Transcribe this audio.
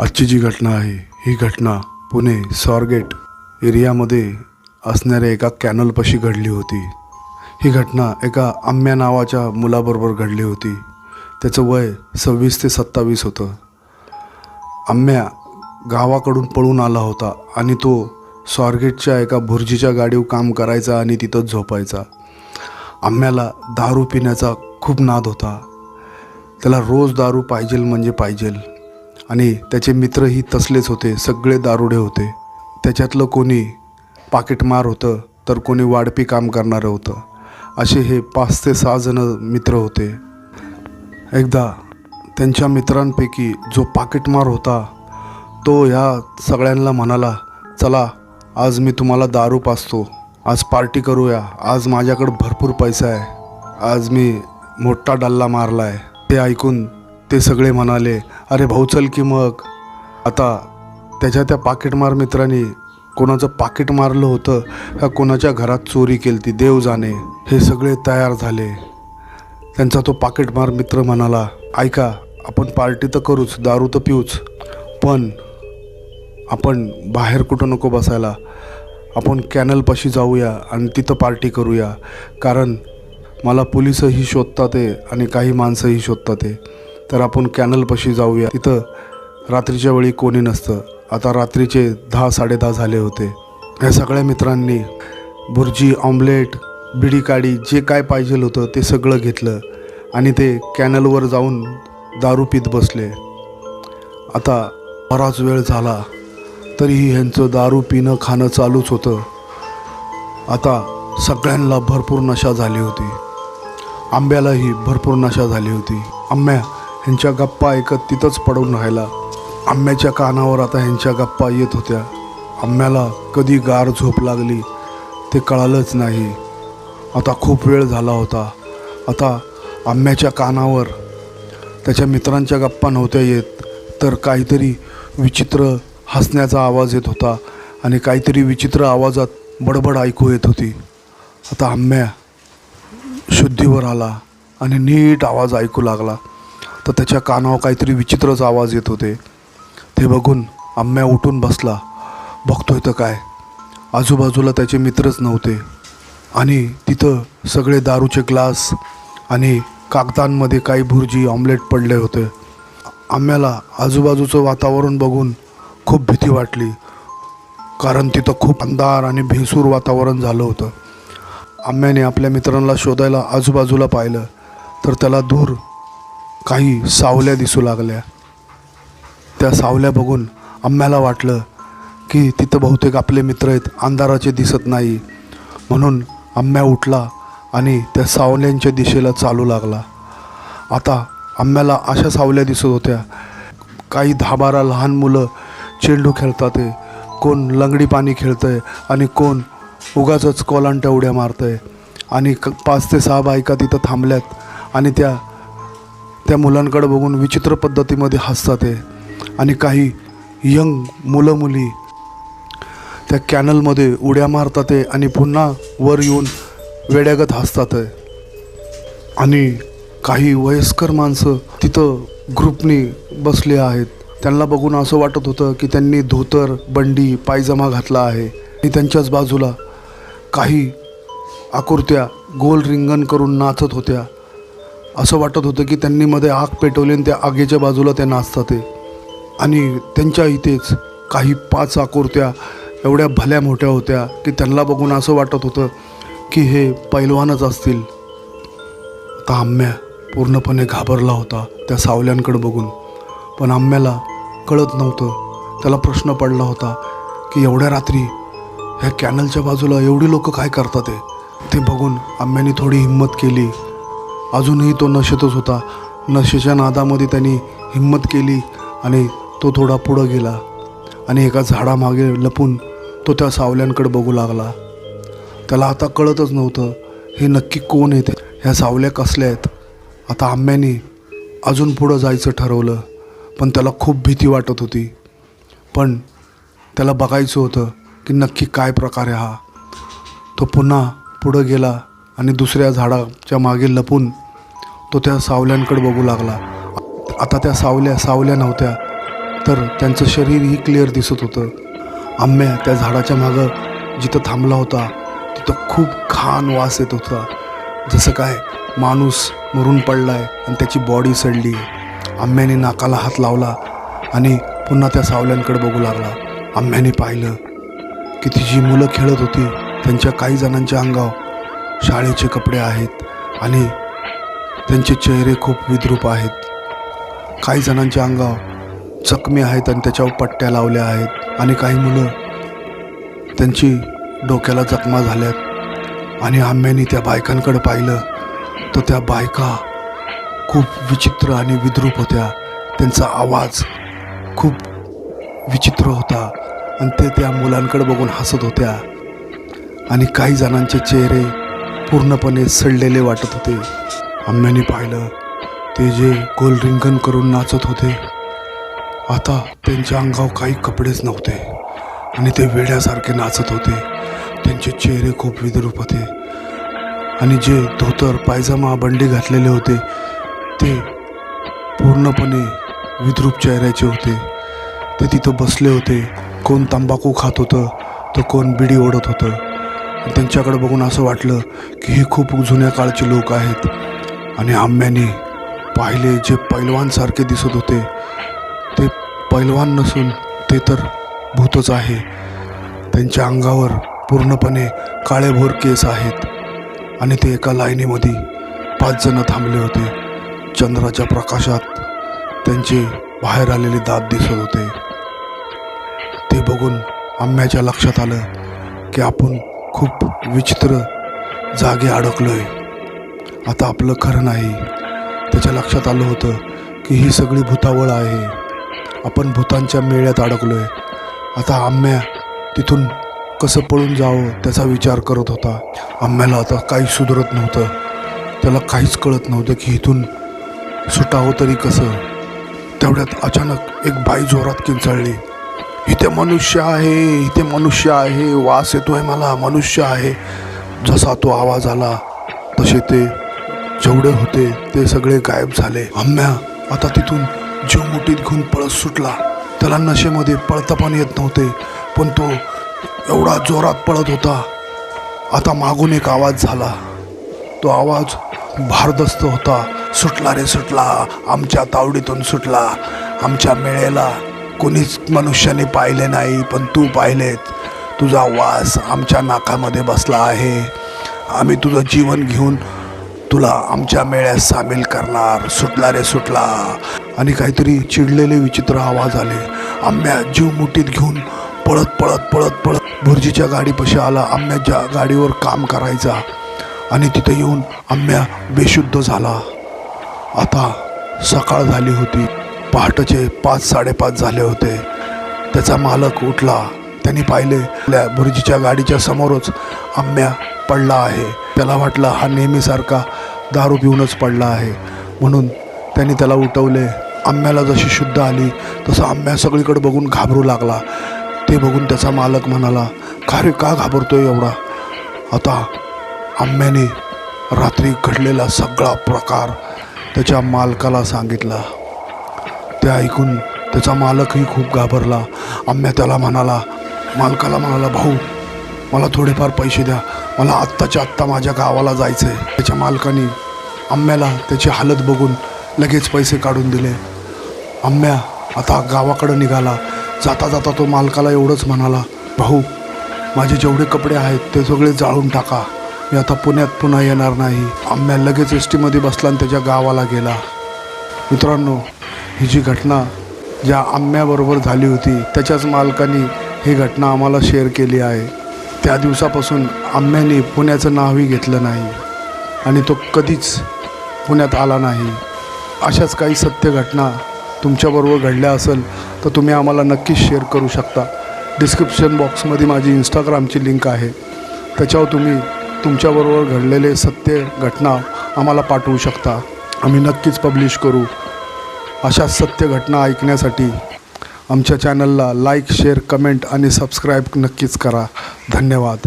आजची जी घटना आहे ही घटना पुणे स्वारगेट एरियामध्ये असणाऱ्या एका कॅनलपाशी घडली होती. ही घटना एका आम्या नावाच्या मुलाबरोबर घडली होती. त्याचं वय सव्वीस ते सत्तावीस होतं. आम्या गावाकडून पळून आला होता आणि तो स्वारगेटच्या एका भुर्जीच्या गाडीवर काम करायचा आणि तिथंच झोपायचा. आम्याला दारू पिण्याचा खूप नाद होता. त्याला रोज दारू पाहिजेल म्हणजे पाहिजेल. आणि त्याचे मित्रही तसलेच होते सगळे दारुडे होते. त्याच्यातलं कोणी पाकिटमार होतं तर कोणी वाढपी काम करणारं होतं. असे हे पाच ते सहा जण मित्र होते. एकदा त्यांच्या मित्रांपैकी जो पाकिटमार होता तो ह्या सगळ्यांना म्हणाला चला आज मी तुम्हाला दारू पाचतो आज पार्टी करूया. आज माझ्याकडं भरपूर पैसा आहे. आज मी मोठा डल्ला मारला आहे ते ऐकून ते सगळे म्हणाले अरे भाऊ चल की मग. आता त्याच्या त्या पाकिटमार मित्रांनी कोणाचं पाकिट मारलं होतं का कोणाच्या घरात चोरी केली ती देव जाणे हे सगळे तयार झाले. त्यांचा तो पाकिटमार मित्र म्हणाला ऐका आपण पार्टी तर करूच दारू तर पिऊच पण आपण बाहेर कुठं नको बसायला. आपण कॅनलपाशी जाऊया आणि तिथं पार्टी करूया. कारण मला पोलिसही शोधतात आहे आणि काही माणसंही शोधतात आहे तर आपण कॅनलपाशी जाऊया. तिथं रात्रीच्या वेळी कोणी नसतं. आता रात्रीचे दहा साडेदहा झाले होते. या सगळ्या मित्रांनी भुर्जी ऑमलेट बिडी काडी जे काय पाहिजे होतं ते सगळं घेतलं आणि ते कॅनलवर जाऊन दारू पित बसले. आता बराच वेळ झाला तरीही ह्यांचं दारू पिणं खाणं चालूच होतं. आता सगळ्यांना भरपूर नशा झाली होती. आंब्यालाही भरपूर नशा झाली होती. आंब्या ह्यांच्या गप्पा ऐकत तिथंच पडून राहिला. आंब्याच्या कानावर आता ह्यांच्या गप्पा येत होत्या. आंब्याला कधी गार झोप लागली ते कळालंच नाही. आता खूप वेळ झाला होता. आता आंब्याच्या कानावर त्याच्या मित्रांच्या गप्पा नव्हत्या येत तर काहीतरी विचित्र हसण्याचा आवाज येत होता आणि काहीतरी विचित्र आवाजात बडबड ऐकू येत होती. आता आंब्या शुद्धीवर आला आणि नीट आवाज ऐकू लागला. तर त्याच्या कानावर काहीतरी विचित्रच आवाज येत होते. ते बघून आम्या उठून बसला. बघतोय तर काय? आजूबाजूला त्याचे मित्रच नव्हते. आणि तिथं सगळे दारूचे ग्लास आणि कागदांमध्ये काही भुर्जी ऑमलेट पडले होते. आम्याला आजूबाजूचं वातावरण बघून खूप भीती वाटली. कारण तिथं खूप अंधार आणि भेसूर वातावरण झालं होतं. आम्याने आपल्या मित्रांना शोधायला आजूबाजूला पाहिलं. तर त्याला दूर काही सावल्या दिसू लागल्या. त्या सावल्या बघून आम्हाला वाटलं की तिथं बहुतेक आपले मित्र आहेत अंधाराचे दिसत नाही. म्हणून आम्या उठला आणि त्या सावल्यांच्या दिशेला चालू लागला. आता आम्हाला अशा सावल्या दिसत होत्या. काही दहा बारा लहान मुलं चेंडू खेळतात आहे. कोण लंगडी पाणी खेळतं आहे आणि कोण उगाचच कोलांट्या उड्या मारतं आहे आणि क पाच ते सहा बायका तिथं थांबल्यात आणि त्या त्या मुलांकडे बघून विचित्र पद्धतीमध्ये हसतात आहे आणि काही यंग मुलं मुली त्या कॅनलमध्ये उड्या मारतात आहे आणि पुन्हा वर येऊन वेड्यागत हसतात आहे आणि काही वयस्कर माणसं तिथं ग्रुपनी बसले आहेत. त्यांना बघून असं वाटत होतं की त्यांनी धोतर बंडी पायजमा घातला आहे. आणि त्यांच्याच बाजूला काही आकुर्त्या गोल रिंगण करून नाचत होत्या. असं वाटत होतं की त्यांनी मध्ये आग पेटवली आणि त्या आगीच्या बाजूला ते नाचतात ते. आणि त्यांच्या इथेच काही पाच आकुर्त्या एवढ्या भल्या मोठ्या होत्या की त्यांना बघून असं वाटत होतं की हे पैलवानच असतील. तर आम्या पूर्णपणे घाबरला होता त्या सावल्यांकडे बघून. पण आम्याला कळत नव्हतं. त्याला प्रश्न पडला होता की एवढ्या रात्री ह्या कॅनलच्या बाजूला एवढी लोक काय करतात ते बघून आम्याने थोडी हिंमत केली. अजूनही तो नशेतच होता. नशेच्या नादामध्ये त्यांनी हिंमत केली आणि तो थोडा पुढं गेला आणि एका झाडामागे लपून तो त्या सावल्यांकडे बघू लागला. त्याला आता कळतच नव्हतं हे नक्की कोण आहेत? ह्या सावल्या कसल्या आहेत? आता आंब्याने अजून पुढं जायचं ठरवलं पण त्याला खूप भीती वाटत होती. पण त्याला बघायचं होतं की नक्की काय प्रकार आहे हा. तो पुन्हा पुढं गेला आणि दुसऱ्या झाडाच्या मागे लपून तो त्या सावल्यांकडे बघू लागला. आता त्या सावल्या सावल्या नव्हत्या तर त्यांचं शरीरही क्लिअर दिसत होतं. आंब्या त्या झाडाच्या मागं जिथं थांबला होता तिथं खूप घाण वास येत होता. जसं काय माणूस मरून पडला आहे आणि त्याची बॉडी सडली. आंब्याने नाकाला हात लावला आणि पुन्हा त्या सावल्यांकडे बघू लागला. आंब्याने पाहिलं की ती जी मुलं खेळत होती त्यांच्या काही जणांच्या अंगावर शाळेचे कपडे आहेत आणि त्यांचे चेहरे खूप विद्रूप आहेत. काही जणांच्या अंगावर जखमी आहेत आणि त्याच्यावर पट्ट्या लावल्या आहेत आणि काही मुलं त्यांची डोक्याला जखमा झाल्यात. आणि आम्याने त्या बायकांकडे पाहिलं तर त्या बायका खूप विचित्र आणि विद्रूप होत्या. त्यांचा आवाज खूप विचित्र होता आणि ते त्या मुलांकडे बघून हसत होत्या. आणि काही जणांचे चेहरे पूर्णपणे सडलेले वाटत होते. आम्याने पाहिलं ते जे गोल रिंगण करून नाचत होते आता त्यांच्या अंगावर काही कपडेच नव्हते. आणि ते वेड्यासारखे नाचत होते. त्यांचे चेहरे खूप विद्रूप होते. आणि जे धोतर पायजमा बंडी घातलेले होते ते पूर्णपणे विद्रूप चेहऱ्याचे होते. ते तिथं बसले होते. कोण तंबाखू खात होतं तर कोण बिडी ओढत होतं. त्यांच्याकडे बघून असं वाटलं की हे खूप जुन्या काळचे लोक आहेत. आणि आम्याने पाहिले जे पैलवानसारखे दिसत होते ते पैलवान नसून ते तर भूतच आहे. त्यांच्या अंगावर पूर्णपणे काळेभोर केस आहेत. आणि ते एका लाईनीमध्ये पाच जण थांबले होते. चंद्राच्या प्रकाशात त्यांचे बाहेर आलेले दात दिसत होते. ते बघून आम्याच्या लक्षात आलं की आपण खूप विचित्र जागे अडकलोय. आता आपलं खरं नाही. त्याच्या लक्षात आलं होतं की ही सगळी भूतावळ आहे. आपण भूतांच्या मेळ्यात अडकलोय. आता आम्या तिथून कसं पळून जावं त्याचा विचार करत होता. आम्याला आता काही सुधरत नव्हतं. त्याला काहीच कळत नव्हतं की इथून सुटावं तरी कसं. तेवढ्यात अचानक एक बाई जोरात किंचाळली. इथे मनुष्य आहे इथे मनुष्य आहे वास येतो आहे मला मनुष्य आहे. जसा तो आवाज आला तसे ते जेवढे होते ते सगळे गायब झाले. आम्या आता तिथून जीव मुठीत घेऊन पळत सुटला. त्याला नशेमध्ये पळता पण येत नव्हते पण तो एवढा जोरात पळत होता. आता मागून एक आवाज झाला. तो आवाज भारदस्त होता. सुटला रे सुटला. आमच्या तावडीतून सुटला. आमच्या मेळेला कोणीच मनुष्याने पाहिले नाही पण तू पाहिलेत. तुझा वास आमच्या नाकामध्ये बसला आहे. आम्ही तुझं जीवन घेऊन तुला आमच्या मेळ्यात सामील करणार. सुटला रे सुटला. आणि काहीतरी चिडलेले विचित्र आवाज आले. आम्या जीव मुठीत घेऊन पळत पळत पळत पळत भुर्जीच्या गाडीपाशी आला. आम्याच्या गाडीवर काम करायचा. आणि तिथे येऊन आम्या बेशुद्ध झाला. आता सकाळ झाली होती. पहाटेचे पाच साडेपाच झाले होते. त्याचा मालक उठला. त्यांनी पाहिले आपल्या भुर्जीच्या गाडीच्या समोरच आंब्या पडला आहे. त्याला वाटलं हा नेहमीसारखा दारू पिऊनच पडला आहे. म्हणून त्यांनी त्याला उठवले. आंब्याला जशी शुद्ध आली तसं आंब्या सगळीकडे बघून घाबरू लागला. ते बघून त्याचा मालक म्हणाला का रे का घाबरतोय एवढा? आता आंब्याने रात्री घडलेला सगळा प्रकार त्याच्या मालकाला सांगितला. ते ऐकून त्याचा मालकही खूप घाबरला. आम्या त्याला म्हणाला मालकाला म्हणाला भाऊ मला थोडेफार पैसे द्या. मला आत्ताच्या आत्ता माझ्या गावाला जायचं आहे त्याच्या मालकाने आम्याला त्याची हालत बघून लगेच पैसे काढून दिले. आम्या आता गावाकडं निघाला. जाता जाता तो मालकाला एवढंच म्हणाला भाऊ माझे जेवढे कपडे आहेत ते सगळे जाळून टाका. मी आता पुण्यात पुन्हा येणार नाही. आम्या लगेच एस टीमध्ये बसला आणि त्याच्या गावाला गेला. मित्रांनो ही जी घटना ज्या आम्याबरोबर झाली होती त्याच्याच मालकाने ही घटना आम्हाला शेअर केली आहे. त्या दिवसापासून आम्याने पुण्याचं नावही घेतलं नाही आणि तो कधीच पुण्यात आला नाही. अशाच काही सत्य घटना तुमच्याबरोबर घडल्या असेल तर तुम्ही आम्हाला नक्कीच शेअर करू शकता. डिस्क्रिप्शन बॉक्समध्ये माझी इंस्टाग्रामची लिंक आहे. त्याच्यावर तुम्ही तुमच्याबरोबर घडलेले सत्य घटना आम्हाला पाठवू शकता. आम्ही नक्कीच पब्लिश करू. अशा सत्य घटना ऐकण्यासाठी आमच्या चॅनलला लाईक शेअर कमेंट आणि सबस्क्राईब नक्कीच करा. धन्यवाद.